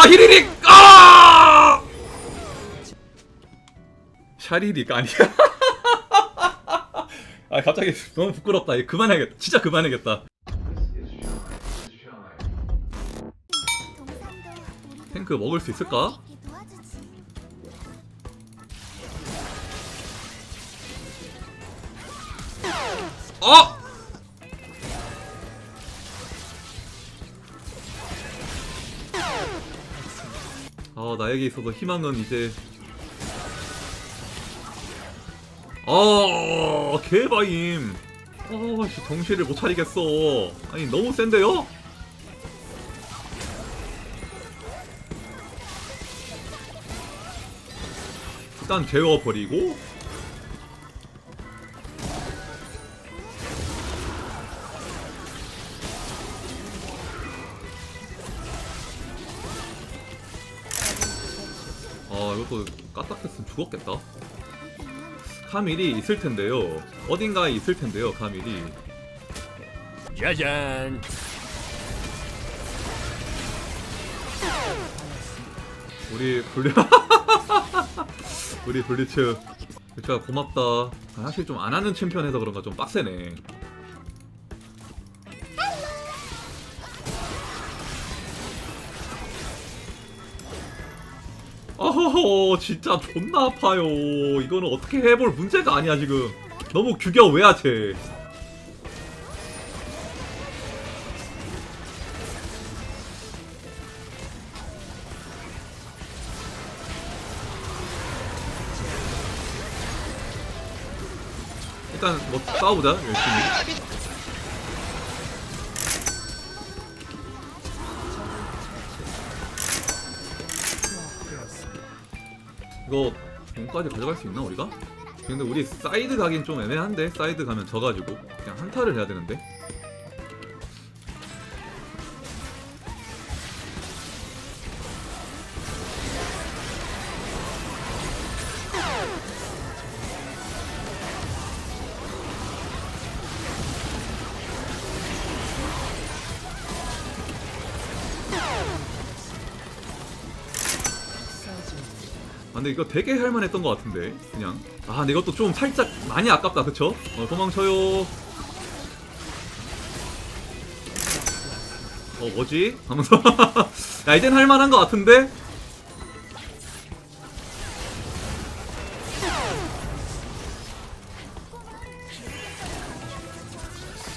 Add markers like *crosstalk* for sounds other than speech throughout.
아 히리릭! 아! 샤리릭 아니야? *laughs* 아 갑자기 너무 부끄럽다. 이거 그만해야겠다. 진짜 그만해야겠다. 탱크 먹을 수 있을까? 어! 아 나에게 있어서 희망은 이제. 아 개바임. 아 씨 정신을 못 차리겠어. 아니 너무 센데요? 일단 재워버리고 죽었겠다. 카밀이 있을 텐데요. 어딘가에 있을 텐데요 카밀이. 짜잔. 우리 블리 *laughs* 우리 블리츠. 진짜 고맙다. 아, 사실 좀 안 하는 챔피언에서 그런가 좀 빡세네 어허허 진짜 존나 아파요. 이거는 어떻게 해볼 문제가 아니야 지금. 너무 규격 외야체 일단 뭐 싸우자 열심히 이거 공까지 가져갈 수 있나 우리가? 근데 우리 사이드 가긴 좀 애매한데 사이드 가면 져가지고 그냥 한타를 해야 되는데 근데 이거 되게 할만했던 것 같은데 그냥. 아 근데 이것도 좀 살짝 많이 아깝다 그쵸? 어 도망쳐요. 어 뭐지? 하면서. *laughs* 야 이젠 할만한 것 같은데?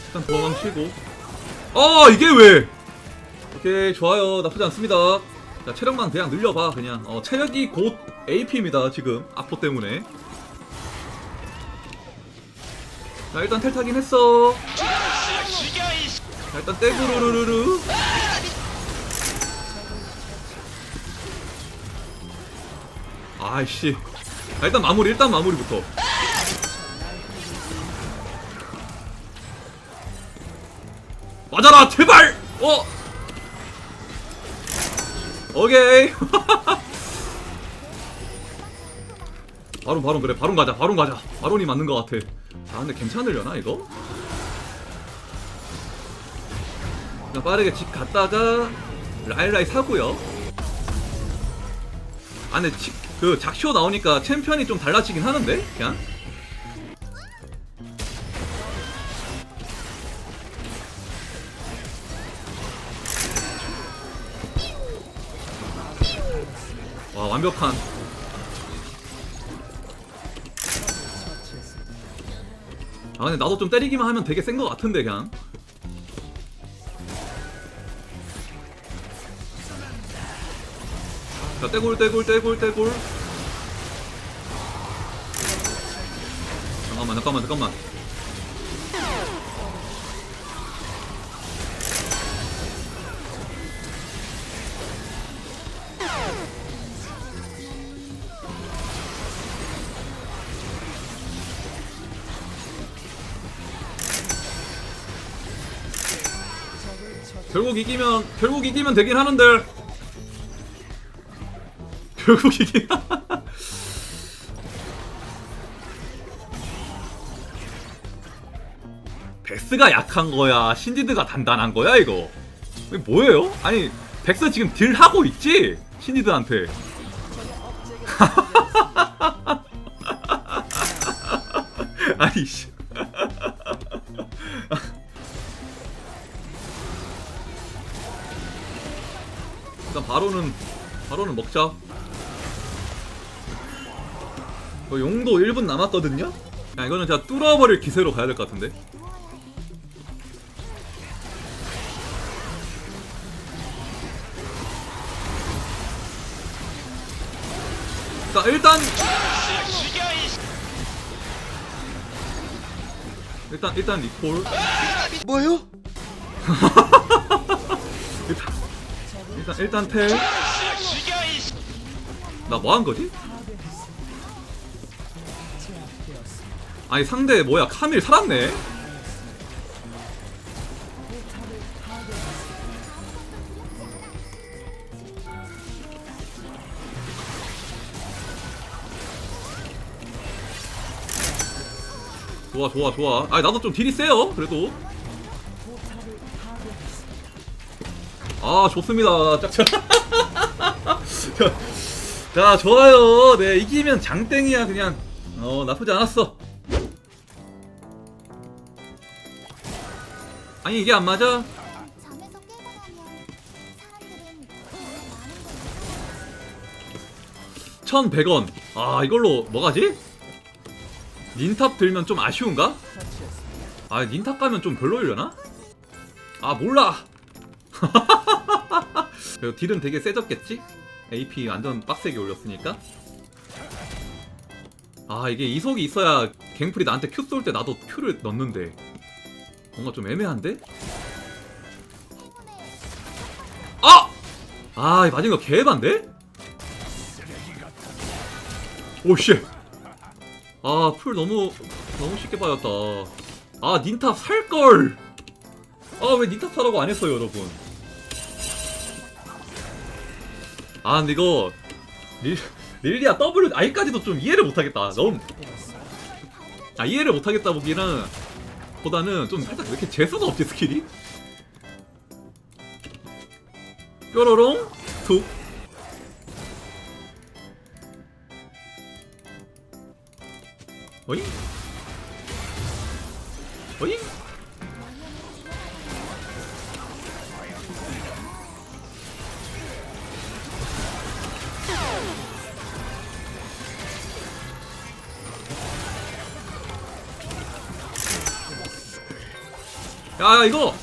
일단 도망치고. 어 이게 왜? 오케이 좋아요. 나쁘지 않습니다. 자 체력만 그냥 늘려봐 그냥. 어 체력이 곧 AP입니다 지금. 아포 때문에. 자 일단 텔타긴 했어. 자 일단 떼구르르르르 아이씨. 자 일단 마무리 일단 마무리부터. 맞아라 제발! 어? 오케이 *laughs* 바로 바로 그래 바로 가자 바로 가자. 바론이 맞는 것 같아. 아 근데 괜찮으려나 이거? 그냥 빠르게 집 갔다가 라일라이 사고요. 아 근데 치, 그 작쇼 나오니까 챔피언이 좀 달라지긴 하는데 그냥? 와 완벽한 아 근데 나도 좀 때리기만 하면 되게 센것 같은데 그냥. 자 떼굴 떼굴 떼굴 떼굴 잠깐만 잠깐만 잠깐만 결국 이기면 결국 이기면 되긴 하는데 결국 이기 *laughs* 베스가 약한 거야 신디드가 단단한 거야 이거 뭐예요? 아니 백서 지금 딜 하고 있지? 신이들한테. *laughs* 아니 씨. 바로는 바로는 먹자. 어, 용도 1분 남았거든요. 야 이거는 제가 뚫어버릴 기세로 가야 될 것 같은데. 자 일단 일단 일단 리콜 뭐요? *laughs* 일단 일단 텔. 나 뭐 한 거지? 아니 상대 뭐야 카밀 살았네. 좋아 좋아 좋아. 아 나도 좀 딜이 세요. 그래도. 아 좋습니다. 짝짝. 자, 자 좋아요. 네 이기면 장땡이야 그냥. 어 나쁘지 않았어. 아니 이게 안 맞아? 잠에서 깨고 나면 사람들은 많은 걸 1,100원. 아 이걸로 뭐 가지? 닌탑 들면 좀 아쉬운가? 아 닌탑 가면 좀 별로이려나? 아 몰라. *laughs* 그리고 딜은 되게 세졌겠지? AP 완전 빡세게 올렸으니까. 아 이게 이속이 있어야 갱플이 나한테 큐쏠때 나도 큐를 넣는데 뭔가 좀 애매한데? 아! 아, 이 맞은 거 개반데? 오씨. 아, 풀 너무 너무 쉽게 빠졌다. 아, 닌탑 살 걸. 아, 왜 닌탑 사라고 안 했어요, 여러분? 아, 근데 이거 릴, 릴리아 W I까지도 좀 이해를 못 하겠다. 너무 아, 이해를 못 하겠다 보기는 보다는 좀 살짝 왜 이렇게 재수가 없지 스킬이? 뾰로롱 툭 어잉? 어잉? 야, 야 이거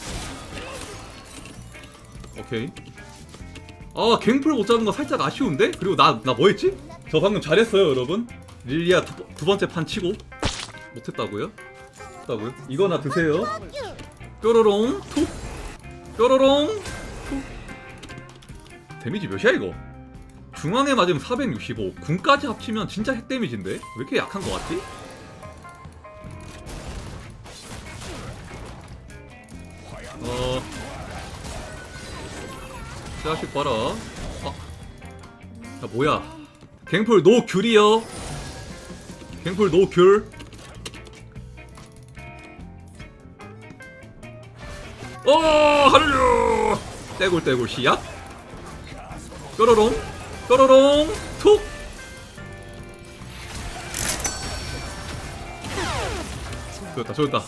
오케이 아 갱플 못 잡은 거 살짝 아쉬운데? 그리고 나 나 뭐했지? 저 방금 잘했어요 여러분 릴리아 두, 두 번째 판 치고 못했다고요? 했다고요? 이거나 드세요 뾰로롱 툭 뾰로롱 툭 데미지 몇이야 이거? 중앙에 맞으면 465 궁까지 합치면 진짜 핵 데미지인데? 왜 이렇게 약한 거 같지? 어. 자식 봐라. 아. 야 뭐야? 갱플 노 귤이요? 갱플 노 귤. 어 하늘요 떼굴떼굴 시약 뾰로롱 뾰로롱 툭! 좋았다 좋았다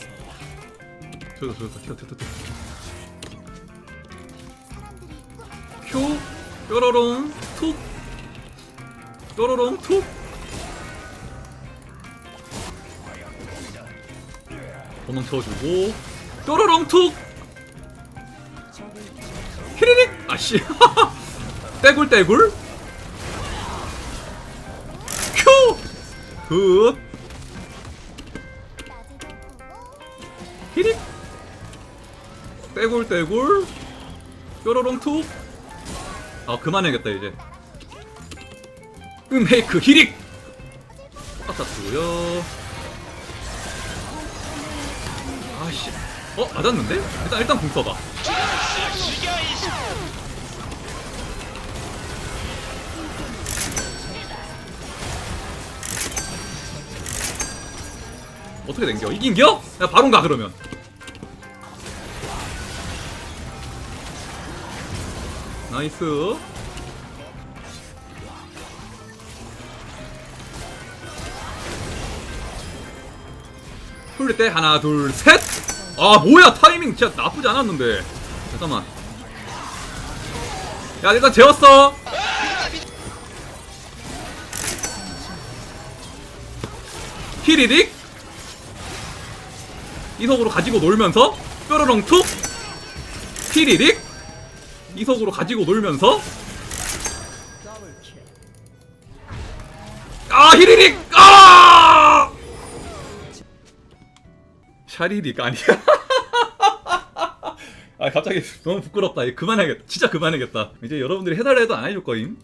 좋았다 좋았다 튀어 튀어 튀어 큐 뾰로롱 툭. 뾰로롱 툭. 도망 쳐주고. 뾰로롱 툭. 히리릭. 아씨. *laughs* 떼굴떼굴. 큐굿. 히릭 떼굴 떼굴. 뾰로롱 툭. 아 그만해야겠다 이제. 음헤이크 히릭! 똑같았고요. 아씨. 어 맞았는데? 일단 일단 궁 써봐. 어떻게 된겨? 이긴겨? 야 바론 가 그러면 나이스. 풀릴 때 하나 둘 셋. 아 뭐야 타이밍 진짜 나쁘지 않았는데. 잠깐만. 야 일단 재웠어. 히리릭 이속으로 가지고 놀면서 뾰로롱 툭 히리릭 이속으로 가지고 놀면서? 아 히리릭! 아! 샤리릭 아니야? *laughs* 아 갑자기 너무 부끄럽다. 이거 그만해야겠다. 진짜 그만해야겠다. 이제 여러분들이 해달라 해도 안 해줄 거임.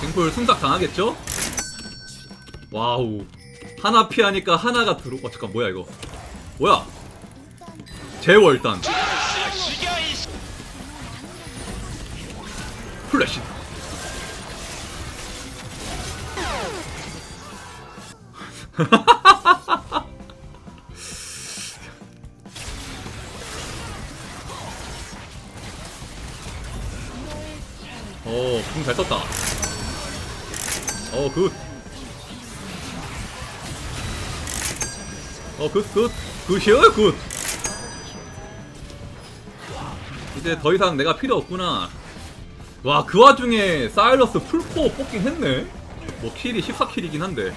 갱플 승작 당하겠죠? 와우. 하나 피하니까 하나가 들어 어 잠깐 뭐야 이거? 뭐야 재워 일단 플래시 *laughs* 어, 궁잘 썼다. 어, 굿. 어, 굿, 굿. 굿이요, 굿. 이제 더 이상 내가 필요 없구나. 와, 그 와중에 사일러스 풀코어 뽑긴 했네. 뭐, 킬이 14킬이긴 한데.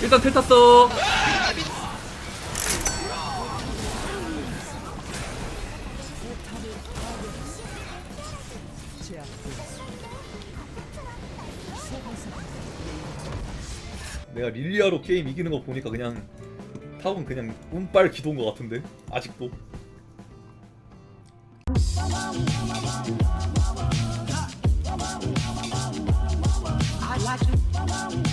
일단 텔 탔어. 내가 릴리아로 게임 이기는 거 보니까 그냥 탑은 그냥 운빨 기도인 것 같은데 아직도 I like it.